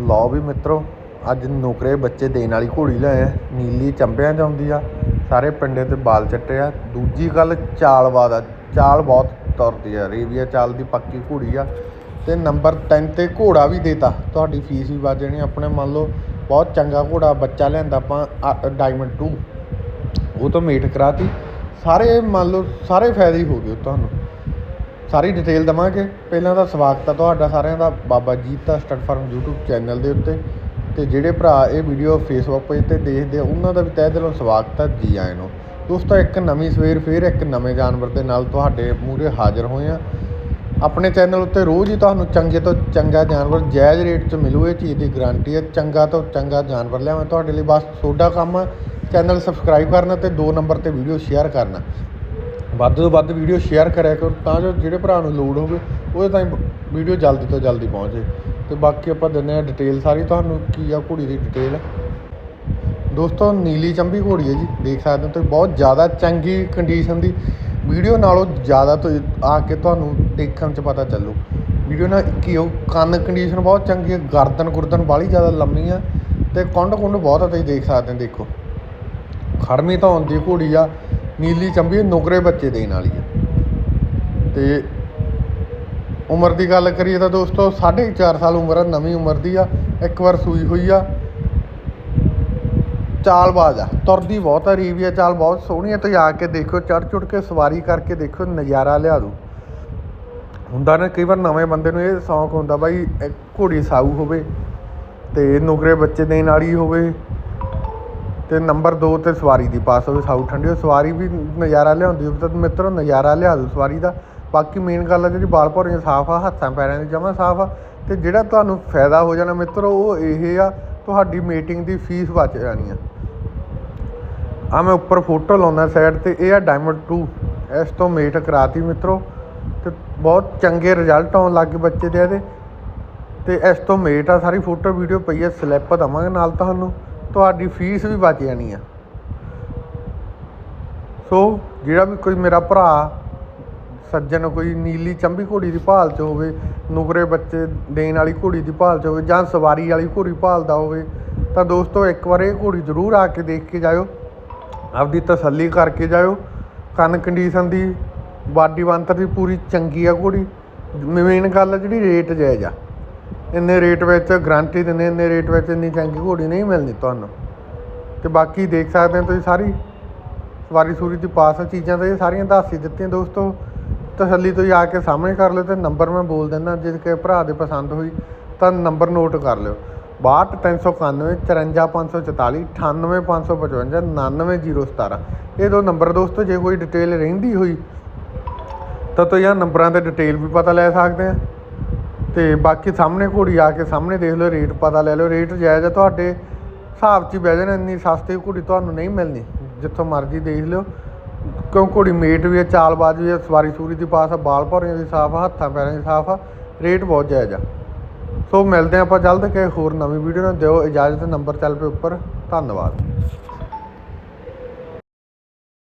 ਲਓ ਵੀ ਮਿੱਤਰੋ, ਅੱਜ ਨੁਕਰੇ ਬੱਚੇ ਦੇਣ ਵਾਲੀ ਘੋੜੀ ਲੈ ਆ। ਨੀਲੀ ਚੰਬਿਆਂ 'ਚ ਆਉਂਦੀ ਆ। ਸਾਰੇ ਪਿੰਡੇ ਤੇ ਬਾਲ ਚੱਟੇ ਆ। ਦੂਜੀ ਗੱਲ ਚਾਲਵਾਦ ਆ। ਚਾਲ ਬਹੁਤ ਤੁਰਦੀ ਆ। ਰੇਵੀਆ ਚਾਲ ਦੀ ਪੱਕੀ ਘੋੜੀ ਆ। ਤੇ ਨੰਬਰ 3 ਤੇ ਘੋੜਾ ਵੀ ਦੇਤਾ। ਤੁਹਾਡੀ ਫੀਸ ਵੀ ਵੱਜ ਜਾਣੀ। ਆਪਣੇ ਮੰਨ ਲਓ, ਬਹੁਤ ਚੰਗਾ ਘੋੜਾ ਬੱਚਾ ਲਿਆਂਦਾ ਆਪਾਂ ਡਾਇਮੰਡ 2 ਉਹ ਤੋਂ ਮੇਟ ਕਰਾਤੀ। ਸਾਰੇ ਮੰਨ ਲਓ, ਸਾਰੇ ਫਾਇਦੇ ਹੀ ਹੋ ਗਏ ਤੁਹਾਨੂੰ। ਸਾਰੀ ਡਿਟੇਲ ਦਵਾਂਗੇ। ਪਹਿਲਾਂ ਤਾਂ ਸਵਾਗਤ ਹੈ ਤੁਹਾਡਾ ਸਾਰਿਆਂ ਦਾ ਬਾਬਾ ਜੀਤ ਦਾ ਸਟੱਡ ਫਾਰਮ YouTube ਚੈਨਲ ਦੇ ਉੱਤੇ। ਤੇ ਜਿਹੜੇ ਭਰਾ ਇਹ ਵੀਡੀਓ ਫੇਸਬੁੱਕ ਪੇਜ ਤੇ ਦੇਖਦੇ ਆ, ਉਹਨਾਂ ਦਾ ਵੀ ਤਹਿ ਦਿਲੋਂ ਸਵਾਗਤ ਹੈ ਜੀ ਆਇਆਂ ਨੂੰ। ਦੋਸਤੋ, ਇੱਕ ਨਵੀਂ ਸਵੇਰ, ਫੇਰ ਇੱਕ ਨਵੇਂ ਜਾਨਵਰ ਦੇ ਨਾਲ ਤੁਹਾਡੇ ਮੂਹਰੇ ਹਾਜ਼ਰ ਹੋਏ ਆ। ਆਪਣੇ ਚੈਨਲ ਉੱਤੇ ਰੋਜ਼ ਹੀ ਤੁਹਾਨੂੰ ਚੰਗੇ ਤੋਂ ਚੰਗਾ ਜਾਨਵਰ ਜਾਇਜ਼ ਰੇਟ 'ਚ ਮਿਲੂ, ਇਹ ਚੀਜ਼ ਦੀ ਗਾਰੰਟੀ ਹੈ ਚੰਗਾ ਤੋਂ ਚੰਗਾ ਜਾਨਵਰ ਲਿਆਵਾਂ, ਤੁਹਾਡੇ ਲਈ ਬਸ ਤੁਹਾਡਾ ਕੰਮ ਆ। ਚੈਨਲ ਸਬਸਕ੍ਰਾਈਬ ਕਰਨਾ ਤੇ 2 ਨੰਬਰ ਤੇ ਵੀਡੀਓ ਸ਼ੇਅਰ ਕਰਨਾ। ਵੱਧ ਤੋਂ ਵੱਧ ਵੀਡੀਓ ਸ਼ੇਅਰ ਕਰਿਆ ਕਰੋ ਤਾਂ ਜੋ ਜਿਹੜੇ ਭਰਾ ਨੂੰ ਲੋੜ ਹੋਵੇ, ਉਹਦੇ ਤਾਈਂ ਵੀਡੀਓ ਜਲਦੀ ਤੋਂ ਜਲਦੀ ਪਹੁੰਚੇ। ਤੇ ਬਾਕੀ ਆਪਾਂ ਦਿੰਦੇ ਆ ਡਿਟੇਲ ਸਾਰੀ। ਤੁਹਾਨੂੰ ਕੀ ਆ ਘੋੜੀ ਦੀ ਡਿਟੇਲ ਦੋਸਤੋ, ਨੀਲੀ ਚੰਬੀ ਘੋੜੀ ਹੈ ਜੀ, ਦੇਖ ਸਕਦੇ ਹੋ ਤੁਸੀਂ, ਬਹੁਤ ਜ਼ਿਆਦਾ ਚੰਗੀ ਕੰਡੀਸ਼ਨ ਦੀ। ਵੀਡੀਓ ਨਾਲੋਂ ਜ਼ਿਆਦਾ ਤੋਂ ਆ ਕੇ ਤੁਹਾਨੂੰ ਦੇਖਣ 'ਚ ਪਤਾ ਚੱਲੂ। ਵੀਡੀਓ ਨਾਲ ਕੀ ਹੋ ਕੰਨ ਕੰਡੀਸ਼ਨ ਬਹੁਤ ਚੰਗੀ ਹੈ, ਗਰਦਨ ਗੁਰਦਨ ਬਾਹਲੀ ਜ਼ਿਆਦਾ ਲੰਮੀ ਆ ਤੇ ਕੁੰਡ ਕੁੰਡ ਬਹੁਤ ਆ, ਤੁਸੀਂ ਦੇਖ ਸਕਦੇ ਹੋ, ਦੇਖੋ। ਖੜਮੀ ਤਾਂ ਹੁੰਦੀ ਘੋੜੀ ਆ ਨੀਲੀ ਚੰਬੀ ਨੁਕਰੇ ਬੱਚੇ ਦੇਣ ਵਾਲੀ ਆ ਤੇ ਉਮਰ ਦੀ ਗੱਲ ਕਰੀਏ ਤਾਂ ਦੋਸਤੋ 4.5 ਸਾਲ ਉਮਰ ਆ, ਨਵੀਂ ਉਮਰ ਦੀ ਆ, ਇੱਕ ਵਾਰ ਸੂਈ ਹੋਈ ਆ। ਚਾਲਬਾਜ਼ ਆ, ਤੁਰਦੀ ਬਹੁਤ ਆ ਰੀਵੀਆ ਚਾਲ ਬਹੁਤ ਸੋਹਣੀ ਆ। ਤੁਸੀਂ ਆ ਕੇ ਦੇਖੋ ਚੜ ਚੁੜ ਕੇ ਸਵਾਰੀ ਕਰਕੇ ਦੇਖੋ ਨਜ਼ਾਰਾ ਲਿਆ ਦੂ ਹੁੰਦਾ ਨਾ, ਕਈ ਵਾਰ ਨਵੇਂ ਬੰਦੇ ਨੂੰ ਇਹ ਸ਼ੌਂਕ ਹੁੰਦਾ, ਬਾਈ ਘੋੜੀ ਸਾਊ ਹੋਵੇ ਤੇ ਨੁਕਰੇ ਬੱਚੇ ਦੇਣ ਵਾਲੀ ਹੋਵੇ। ਤੇ ਨੰਬਰ 2 ਤੇ ਸਵਾਰੀ ਦੀ ਪਾਸ ਹੋਵੇ, ਸਾਊ ਠੰਡੀ ਹੋਵੇ। ਸਵਾਰੀ ਵੀ ਨਜ਼ਾਰਾ ਲਿਆਉਂਦੀ ਹੋਵੇ ਤਾਂ ਮਿੱਤਰੋ, ਨਜ਼ਾਰਾ ਲਿਆ ਦੂ ਸਵਾਰੀ ਦਾ। ਬਾਕੀ ਮੇਨ ਗੱਲ ਆ ਜਿਹੜੀ ਬਾਲ ਭੌਰੀਆਂ ਸਾਫ਼ ਆ, ਹੱਥਾਂ ਪੈਰਾਂ ਦੀ ਜਮਾਂ ਸਾਫ਼ ਆ। ਤੇ ਜਿਹੜਾ ਤੁਹਾਨੂੰ ਫਾਇਦਾ ਹੋ ਜਾਣਾ ਮਿੱਤਰੋ, ਉਹ ਇਹ ਆ, ਤੁਹਾਡੀ ਮੀਟਿੰਗ ਦੀ ਫੀਸ ਬਚ ਜਾਣੀ ਆ। ਆ ਮੈਂ ਉੱਪਰ ਫੋਟੋ ਲਾਉਣਾ ਸਾਈਡ ਤੇ, ਇਹ ਆ ਡਾਇਮੰਡ 2 ਇਸ ਤੋਂ ਮੇਟ ਕਰਾਤੀ ਮਿੱਤਰੋ। ਤੇ ਬਹੁਤ ਚੰਗੇ ਰਿਜ਼ਲਟ ਆਉਣ ਲੱਗ ਗਏ ਬੱਚੇ ਦੇ ਇਹਦੇ। ਤੇ ਇਸ ਤੋਂ ਮੇਟ ਆ, ਸਾਰੀ ਫੋਟੋ ਵੀਡੀਓ ਪਈ ਆ ਸਲਿੱਪ ਦਵਾਂਗੇ ਨਾਲ ਤੁਹਾਨੂੰ। ਤੁਹਾਡੀ ਫੀਸ ਵੀ ਬਚ ਜਾਣੀ ਆ। ਸੋ, ਜਿਹੜਾ ਵੀ ਕੋਈ ਮੇਰਾ ਭਰਾ, ਸੱਜਣ ਕੋਈ ਨੀਲੀ ਚੰਬੀ ਘੋੜੀ ਦੀ ਭਾਲ 'ਚ ਹੋਵੇ, ਨੁਕਰੇ ਬੱਚੇ ਦੇਣ ਵਾਲੀ ਘੋੜੀ ਦੀ ਭਾਲ 'ਚ ਹੋਵੇ ਜਾਂ ਸਵਾਰੀ ਵਾਲੀ ਘੋੜੀ ਭਾਲਦਾ ਹੋਵੇ, ਤਾਂ ਦੋਸਤੋ ਇੱਕ ਵਾਰ ਇਹ ਘੋੜੀ ਜ਼ਰੂਰ ਆ ਕੇ ਦੇਖ ਕੇ ਜਾਇਓ। ਆਪਦੀ ਤਸੱਲੀ ਕਰਕੇ ਜਾਇਓ। ਕੰਨ ਕੰਡੀਸ਼ਨ ਦੀ, ਬਾਡੀ ਬੰਤਰ ਦੀ ਪੂਰੀ ਚੰਗੀ ਆ ਘੋੜੀ। ਮੇਨ ਗੱਲ ਆ ਜਿਹੜੀ ਰੇਟ ਜਾਇਜ਼ ਆ। ਇੰਨੇ ਰੇਟ ਵਿੱਚ ਗਾਰੰਟੀ ਦਿੰਦੇ, ਇੰਨੇ ਰੇਟ ਵਿੱਚ ਇੰਨੀ ਚੰਗੀ ਘੋੜੀ ਨਹੀਂ ਮਿਲਣੀ ਤੁਹਾਨੂੰ। ਤੇ ਬਾਕੀ ਦੇਖ ਸਕਦੇ ਹੋ ਤੁਸੀਂ ਸਾਰੀ ਸਵਾਰੀ ਸੂਰੀ ਦੀ ਪਾਸ ਚੀਜ਼ਾਂ ਤਾਂ ਇਹ ਸਾਰੀਆਂ ਦੱਸ ਹੀ ਦਿੱਤੀਆਂ ਦੋਸਤੋ। ਤਸੱਲੀ ਤੋਂ ਆ ਕੇ ਸਾਹਮਣੇ ਕਰ ਲਿਓ ਤੇ ਨੰਬਰ ਮੈਂ ਬੋਲ ਦਿੰਦਾ, ਜੇ ਕਿ ਭਰਾ ਦੇ ਪਸੰਦ ਹੋਈ ਤਾਂ ਨੰਬਰ ਨੋਟ ਕਰ ਲਿਓ। 62391 54544 98555 99017 ਇਹ ਦੋ ਨੰਬਰ ਦੋਸਤੋ, ਜੇ ਕੋਈ ਡਿਟੇਲ ਰਹਿੰਦੀ ਹੋਈ ਤਾਂ ਤੁਸੀਂ ਇਹ ਨੰਬਰਾਂ ਤੇ ਡਿਟੇਲ ਵੀ ਪਤਾ ਲੈ ਸਕਦੇ ਆ ਤੇ ਬਾਕੀ ਸਾਹਮਣੇ ਘੋੜੀ ਆ ਕੇ ਸਾਹਮਣੇ ਦੇਖ ਲਓ, ਰੇਟ ਪਤਾ ਲੈ ਲਓ। ਰੇਟ ਜਾਇਜ਼ ਆ, ਤੁਹਾਡੇ ਹਿਸਾਬ 'ਚ ਹੀ ਬਹਿ ਜਾਣਾ, ਇੰਨੀ ਸਸਤੀ ਘੋੜੀ ਤੁਹਾਨੂੰ ਨਹੀਂ ਮਿਲਣੀ, ਜਿੱਥੋਂ ਮਰਜ਼ੀ ਦੇਖ ਲਿਓ। ਕਿਉਂ ਘੋੜੀ ਮੇਟ ਵੀ ਹੈ ਚਾਲਬਾਜ਼ ਵੀ ਹੈ ਸਵਾਰੀ ਸੂਰੀ ਦੀ ਪਾਸ ਆ, ਬਾਲ ਭੌਰੀਆਂ ਦੀ ਸਾਫ਼ ਆ, ਹੱਥਾਂ ਪੈਰਾਂ ਦੀ ਸਾਫ਼ ਆ, ਰੇਟ ਬਹੁਤ ਜਾਇਜ਼ ਆ। ਸੋ ਮਿਲਦੇ ਹਾਂ ਆਪਾਂ ਜਲਦ ਕਿ ਹੋਰ ਨਵੀਂ ਵੀਡੀਓ ਨਾਲ। ਦਿਓ ਇਜਾਜ਼ਤ, ਨੰਬਰ ਚੱਲ ਪਏ ਉੱਪਰ। ਧੰਨਵਾਦ।